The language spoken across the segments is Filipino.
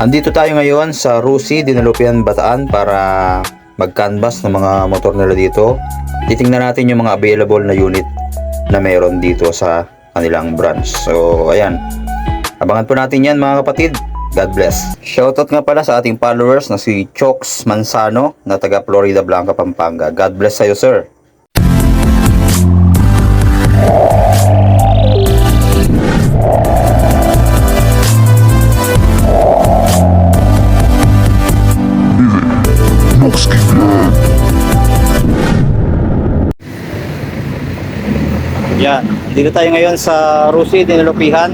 Andito tayo ngayon sa Rusi, Dinalupian, Bataan para mag-canvas ng mga motor nila dito. Titingnan natin yung mga available na unit na meron dito sa kanilang branch. So, ayan. Abangan po natin yan mga kapatid. God bless. Shoutout nga pala sa ating followers na si Chokes Mansano na taga Florida Blanca, Pampanga. God bless sa'yo, sir. Dito tayo ngayon sa Rusi, Dinalupihan.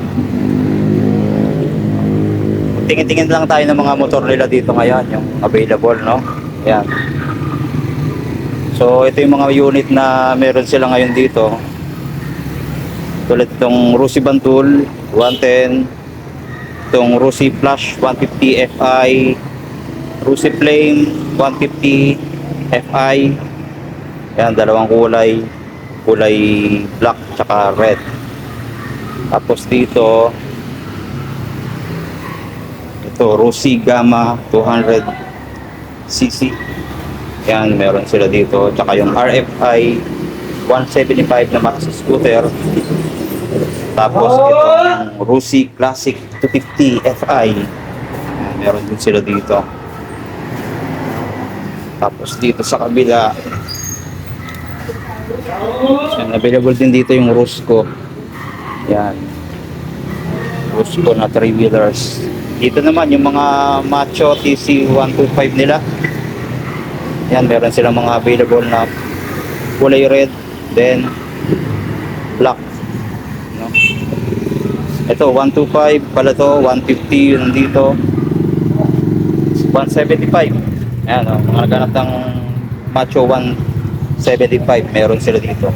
Tingin-tingin lang tayo ng mga motor nila dito ngayon, yung available, no? Yan. So, ito yung mga unit na meron sila ngayon dito. Tulad itong Rusi Bantul 110, itong Rusi Flash 150 Fi, Rusi Flame 150 Fi. Yan, dalawang kulay kulay black tsaka red. Tapos dito ito Rossi Gamma 200 cc yan meron sila dito. Tsaka yung RFI 175 na maxi scooter. Tapos itong Rossi Classic 250 FI meron din sila dito. Tapos dito sa kabila yan, available din dito yung Rusco. Yan. Rusco na 3 wheelers. Dito naman yung mga Macho TC 125 nila. Yan, meron silang mga available na kulay red, then black. No? Ito, 125 pala to, 150 yun dito. 175. Ayan, oh, mga naghanap ng Macho 175 meron sila dito.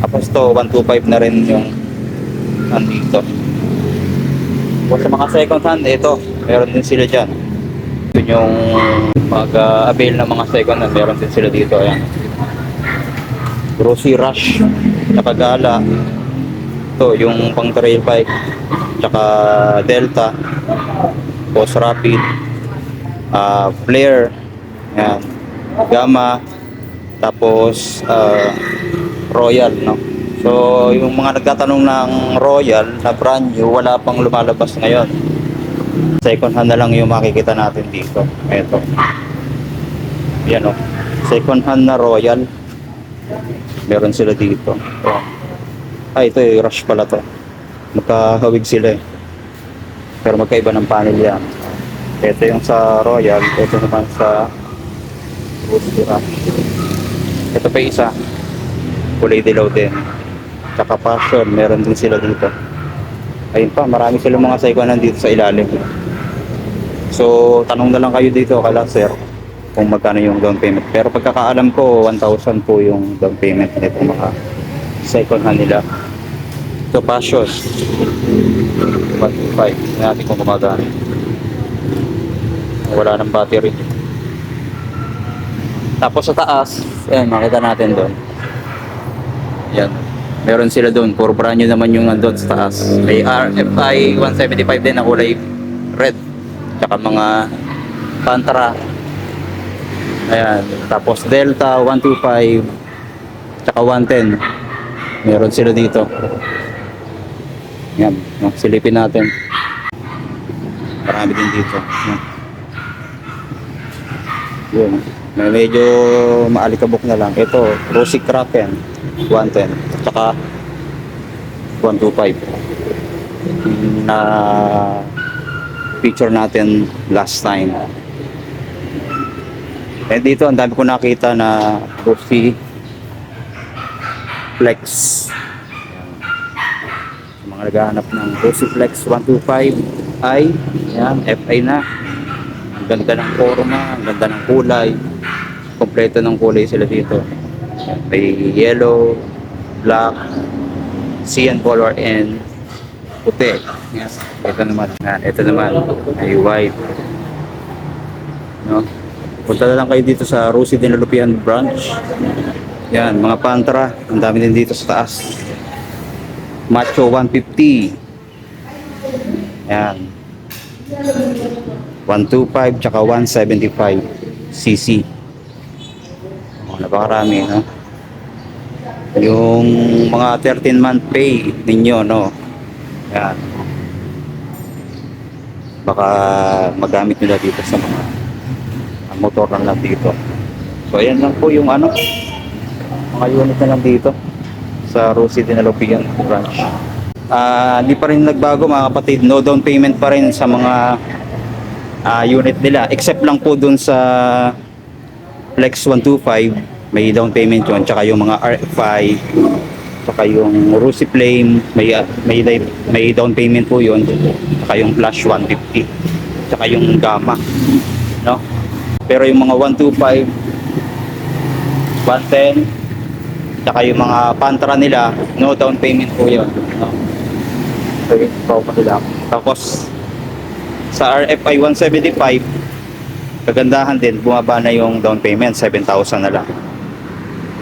Tapos to 125 na rin yung nandito. Kung sa mga second hand, ito, meron din sila dyan. Yun yung mag-avail ng mga second hand, meron din sila dito. Ayan. Rosy Rush, Nakagala. Ito, yung pang trail bike, tsaka Delta, Post Rapid, ah Flare, Ayan. Gamma, tapos ah, Royal, no? So, yung mga nagtatanong ng Royal na brand new, wala pang lumalabas ngayon. Second hand na lang yung makikita natin dito. Ito. Yan o. Second hand na Royal. Meron sila dito. Ito. Ay, ito eh, rush pala to. Magkahawig sila eh. Pero magkaiba ng panel yan. Ito yung sa Royal. Ito naman sa Rush. Ito pa isa. Kulay dilaw din. Tsaka passion. Meron din sila dito. Ayun pa, marami silang mga hand dito sa ilalim. So, tanong na lang kayo dito kala sir kung magkano yung down payment. Pero pagkakaalam ko, 1,000 po yung down payment nito mga second hand nila. Ito, passion. 1.5. Natin kung kumagaan. Wala ng battery. Tapos sa taas, ayan, makita natin doon. Yan. Meron sila doon. Puro brand naman yung nandun sa taas. May RFI 175 din na kulay red. Tsaka mga Pantara. Ayan. Tapos Delta 125. Tsaka 110. Meron sila dito. Yan. No, silipin natin. Marami din dito. Yan. Yun. May medyo maalikabok na lang. Ito, Rosy Kraken 110. Tsaka 125. Na picture natin last time. Eh dito, ang dami ko nakita na Rosy Flex. Sa mga naghahanap ng Rosy Flex 125 ay yan, FI na. Ang ganda ng forma, ang ganda ng kulay. Kompleto ng kulay sila dito. May yellow, black, cyan color, and puti. Yes. Ito naman. Yan, ito naman. May white. No? Punta na lang kayo dito sa Rosie Dinalupian branch. Yan, mga Pantra. Ang dami din dito sa taas. Macho 150. Yan. 125 tsaka 175 cc. Napakarami, no? Yung mga 13 month pay ninyo, no? Yan. Baka magamit nila dito sa mga motor lang lang dito. So, ayan lang po yung ano, mga unit na lang dito sa Rosie Dinalopian branch. Ah, di pa rin nagbago mga kapatid, no down payment pa rin sa mga ah, unit nila except lang po dun sa Flex 125 may down payment yun. Tsaka yung mga RF5 tsaka yung Rusi Flame may ah, may may down payment po yun. Tsaka yung Flash 150 tsaka yung Gamma no? Pero yung mga 125 110 tsaka yung mga Pantra nila no down payment po yun no? so yun pa nila tapos sa RFI 175 kagandahan din bumaba na yung down payment 7,000 na lang.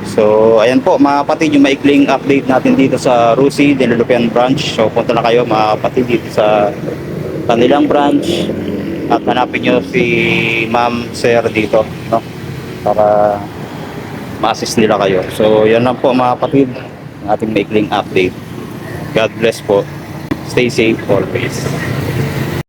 So ayan po mga kapatid yung maikling update natin dito sa Rusi Dilupian branch. So punta na kayo mga kapatid dito sa kanilang branch. At hanapin nyo si ma'am sir dito no? para ma-assist nila kayo. So yan lang po mga kapatid ating maikling update. God bless po. Stay safe always